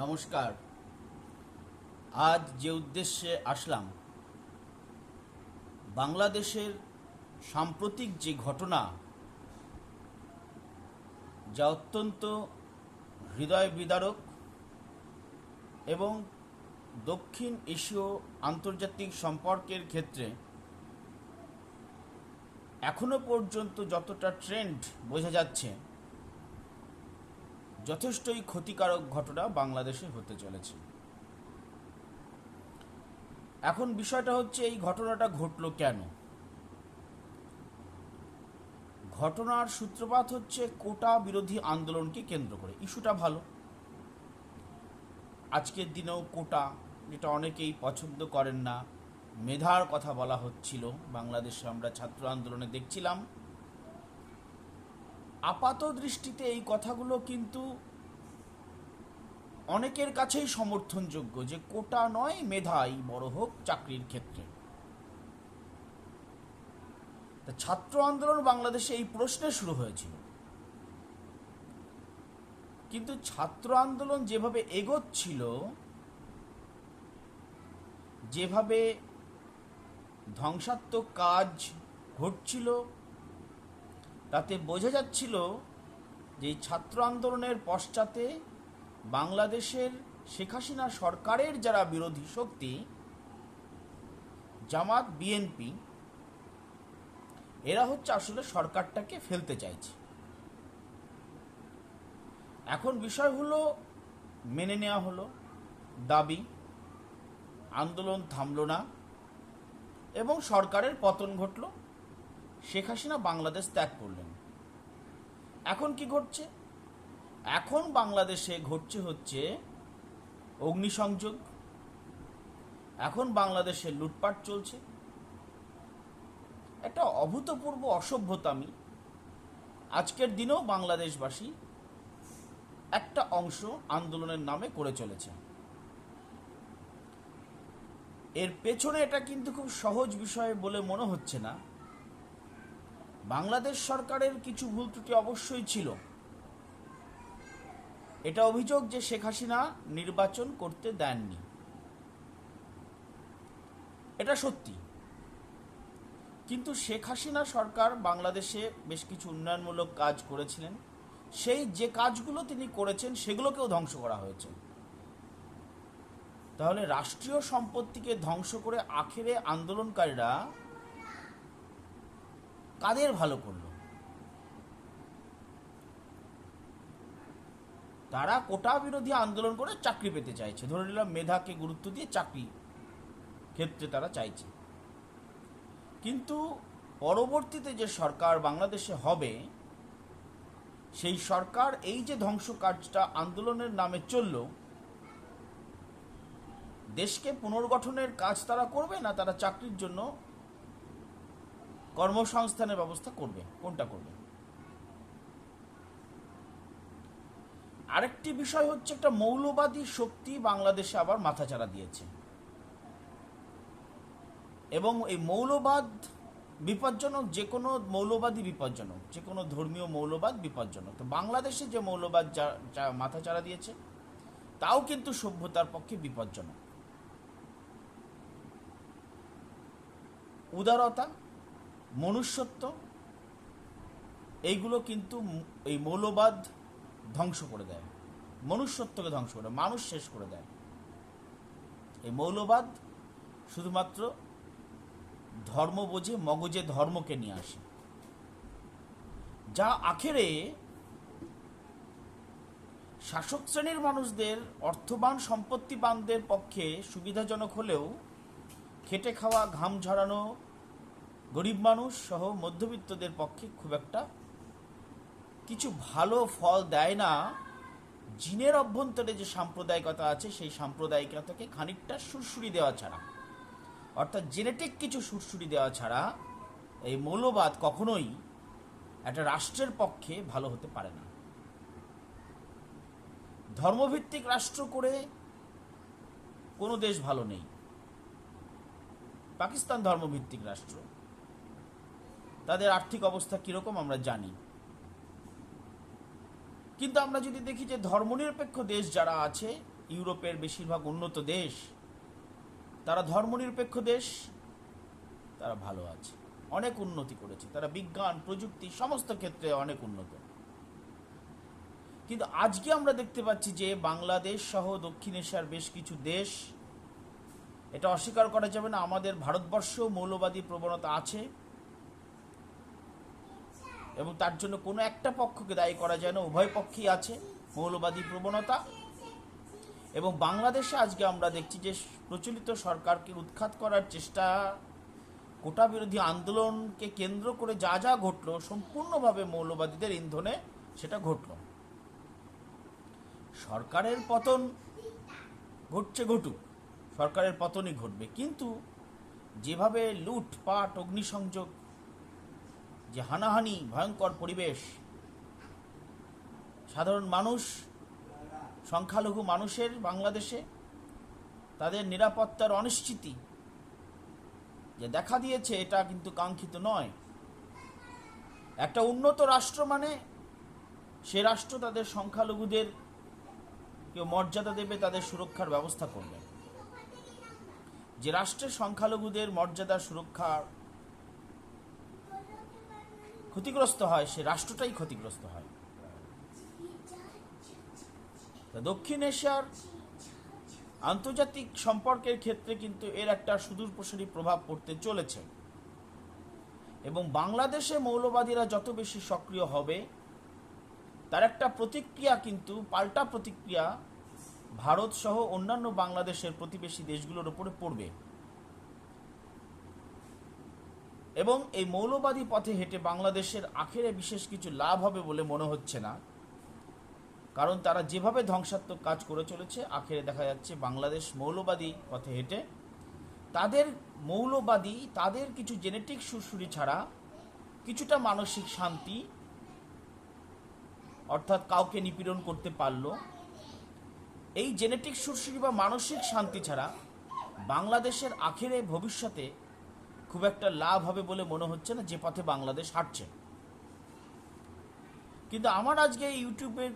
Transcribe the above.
নমস্কার। আজ যে উদ্দেশ্যে আসলাম, বাংলাদেশের সাম্প্রতিক যে ঘটনা, যা অত্যন্ত হৃদয় বিদারক এবং দক্ষিণ এশীয় আন্তর্জাতিক সম্পর্কের ক্ষেত্রে এখনও পর্যন্ত যতটা ট্রেন্ড বোঝা যাচ্ছে যথেষ্টই ক্ষতিকারক ঘটনা বাংলাদেশে হতে চলেছে। এখন বিষয়টা হচ্ছে, এই ঘটনাটা ঘটলো কেন? ঘটনার সূত্রপাত হচ্ছে, কোটা বিরোধী আন্দোলনকে কেন্দ্র করে। ইস্যুটা ভালো। আজকের দিনেও কোটা, যেটা অনেকেই পছন্দ করেন না, মেধার কথা বলা হচ্ছিল। বাংলাদেশে আমরা ছাত্র আন্দোলনে দেখছিলাম। আপাত দৃষ্টিতে এই কথাগুলো কিন্তু অনেকের কাছেই সমর্থনযোগ্য যে কোটা নয়, মেধাই, বড় হোক চাকরির ক্ষেত্রে। ছাত্র আন্দোলন বাংলাদেশে এই প্রশ্নে শুরু হয়েছিল। কিন্তু ছাত্র আন্দোলন যেভাবে এগোচ্ছিল, যেভাবে ধ্বংসাত্মক কাজ ঘটছিল তাতে বোঝা যাচ্ছিল যে ছাত্র আন্দোলনের পশ্চাতে বাংলাদেশের শেখ হাসিনা সরকারের যারা বিরোধী শক্তি, জামাত, বিএনপি, এরা হচ্ছে আসলে সরকারটাকে ফেলতে চাইছে। এখন বিষয় হলো, মেনে নেওয়া হলো, দাবি, আন্দোলন থামলো না, এবং সরকারের পতন ঘটলো। শেখ হাসিনা বাংলাদেশ ত্যাগ করলেন। এখন কি ঘটছে? এখন বাংলাদেশে ঘটছে হচ্ছে অগ্নিসংযোগ। এখন বাংলাদেশে লুটপাট চলছে। একটা অভূতপূর্ব অসভ্যতামি আজকের দিনেও বাংলাদেশবাসী একটা অংশ আন্দোলনের নামে করে চলেছে। এর পেছনে এটা কিন্তু খুব সহজ বিষয় বলে মনে হচ্ছে না। বাংলাদেশ সরকারের কিছু ভুল ত্রুটি অবশ্যই ছিল। এটা অভিযোগ যে শেখ হাসিনা নির্বাচন করতে দেননি। এটা সত্যি। কিন্তু শেখ হাসিনা সরকার বাংলাদেশে বেশ কিছু উন্নয়নমূলক কাজ করেছিলেন। সেই যে কাজগুলো তিনি করেছেন, সেগুলোকেও ধ্বংস করা হয়েছে। তাহলে রাষ্ট্রীয় সম্পত্তিকে ধ্বংস করে আখেরে আন্দোলনকারীরা কাদের ভালো করল? তারা কোটা বিরোধী আন্দোলন করে চাকরি পেতে চাইছে। ধরে নিলাম মেধাকে গুরুত্ব দিয়ে চাকরি ক্ষেত্রে তারা চাইছে। কিন্তু পরবর্তীতে যে সরকার বাংলাদেশে হবে, সেই সরকার এই যে ধ্বংস কাজটা আন্দোলনের নামে চলল, দেশকে পুনর্গঠনের কাজ তারা করবে না তারা চাকরির জন্য কর্মসংস্থানের ব্যবস্থা করবে, কোনটা করবে? আরেকটি বিষয় হচ্ছে একটা মৌলবাদী শক্তি বাংলাদেশে আবার মাথাচাড়া দিয়েছে। এবং এই মৌলবাদ বিপজ্জনক, যে কোনো মৌলবাদী বিপজ্জনক, যে কোনো ধর্মীয় মৌলবাদ বিপজ্জনক। তো বাংলাদেশে যে মৌলবাদ মাথাচাড়া দিয়েছে, তাও কিন্তু সভ্যতার পক্ষে বিপজ্জনক। উদারতা মনুষ্যত্ব, এইগুলো কিন্তু এই মৌলবাদ ধ্বংস করে দেয়। মনুষ্যত্বকে ধ্বংস করে মানুষ শেষ করে দেয়। এই মৌলবাদ শুধুমাত্র ধর্ম বোঝে, মগজে ধর্মকে নিয়ে আসে। যা আখেরে শাসক শ্রেণির মানুষদের অর্থবান সম্পত্তিবানদের পক্ষে সুবিধাজনক হলেও খেটে খাওয়া, ঘাম ঝরানো গরিব মানুষ সহ মধ্যবিত্তদের পক্ষে খুব একটা কিছু ভালো ফল দেয় না। জিনের অভ্যন্তরে যে সাম্প্রদায়িকতা আছে, সেই সাম্প্রদায়িকতাকে খানিকটা সুরসুরি দেওয়া ছাড়া, অর্থাৎ জেনেটিক কিছু সুরসুরি দেওয়া ছাড়া এই মৌলবাদ কখনোই একটা রাষ্ট্রের পক্ষে ভালো হতে পারে না। ধর্মভিত্তিক রাষ্ট্র করে কোনো দেশ ভালো নেই। পাকিস্তান ধর্মভিত্তিক রাষ্ট্র। তাদের আর্থিক অবস্থা কীরকম আমরা জানি। কিন্তু আমরা যদি দেখি যে ধর্মনিরপেক্ষ দেশ যারা আছে, ইউরোপের বেশিরভাগ উন্নত দেশ, তারা ধর্মনিরপেক্ষ দেশ, তারা ভালো আছে। অনেক উন্নতি করেছে। তারা বিজ্ঞান, প্রযুক্তি, সমস্ত ক্ষেত্রে অনেক উন্নত। কিন্তু আজকে আমরা দেখতে পাচ্ছি যে বাংলাদেশ সহ দক্ষিণ এশিয়ার বেশ কিছু দেশ, এটা অস্বীকার করা যাবে না, আমাদের ভারতবর্ষ মৌলবাদী প্রবণতা আছে। এবং তার জন্য কোনো একটা পক্ষকে দায়ী করা যায় না, উভয় পক্ষেই আছে, মৌলবাদী প্রবণতা। এবং বাংলাদেশে আজকে আমরা দেখছি যে প্রচলিত সরকারকে উৎখাত করার চেষ্টা, কোটা বিরোধী আন্দোলনকে কেন্দ্র করে যা যা ঘটলো, সম্পূর্ণভাবে মৌলবাদীদের ইন্ধনে সেটা ঘটল। সরকারের পতন ঘটছে ঘটুক, সরকারের পতনই ঘটবে। কিন্তু যেভাবে লুটপাট, অগ্নিসংযোগ যে হানাহানি, ভয়ঙ্কর পরিবেশ। সাধারণ মানুষ, সংখ্যালঘু মানুষের বাংলাদেশে তাদের নিরাপত্তার অনিশ্চিতি যে দেখা দিয়েছে, এটা কিন্তু কাঙ্ক্ষিত নয়। একটা উন্নত রাষ্ট্র মানে সে রাষ্ট্র তাদের সংখ্যালঘুদের কেউ মর্যাদা দেবে, তাদের সুরক্ষার ব্যবস্থা করবে। যে রাষ্ট্রের সংখ্যালঘুদের মর্যাদা, সুরক্ষা ক্ষতিগ্রস্ত হয়, সে রাষ্ট্রটাই ক্ষতিগ্রস্ত হয়। দক্ষিণ এশিয়ার আন্তর্জাতিক সম্পর্কের ক্ষেত্রে কিন্তু এর একটা সুদূরপ্রসারী প্রভাব পড়তে চলেছে। এবং বাংলাদেশে মৌলবাদীরা যত বেশি সক্রিয় হবে, তার একটা প্রতিক্রিয়া কিন্তু, পাল্টা প্রতিক্রিয়া ভারত সহ অন্যান্য বাংলাদেশের প্রতিবেশী দেশগুলোর উপরে পড়বে। এবং এই মৌলবাদী পথে হেঁটে বাংলাদেশের আখেরে বিশেষ কিছু লাভ হবে বলে মনে হচ্ছে না। কারণ তারা যেভাবে ধ্বংসাত্মক কাজ করে চলেছে, আখেরে দেখা যাচ্ছে বাংলাদেশ মৌলবাদী পথে হেঁটে তাদের মৌলবাদী, তাদের কিছু জেনেটিক সুরসুরি ছাড়া কিছুটা মানসিক শান্তি অর্থাৎ কাউকে নিপীড়ন করতে পারল। এই জেনেটিক সুরসুরি বা মানসিক শান্তি ছাড়া বাংলাদেশের আখেরে ভবিষ্যতে খুব একটা লাভ হবে বলে মনে হচ্ছে না, যে পথে বাংলাদেশ হাঁটছে। কিন্তু আমার আজকে ইউটিউবের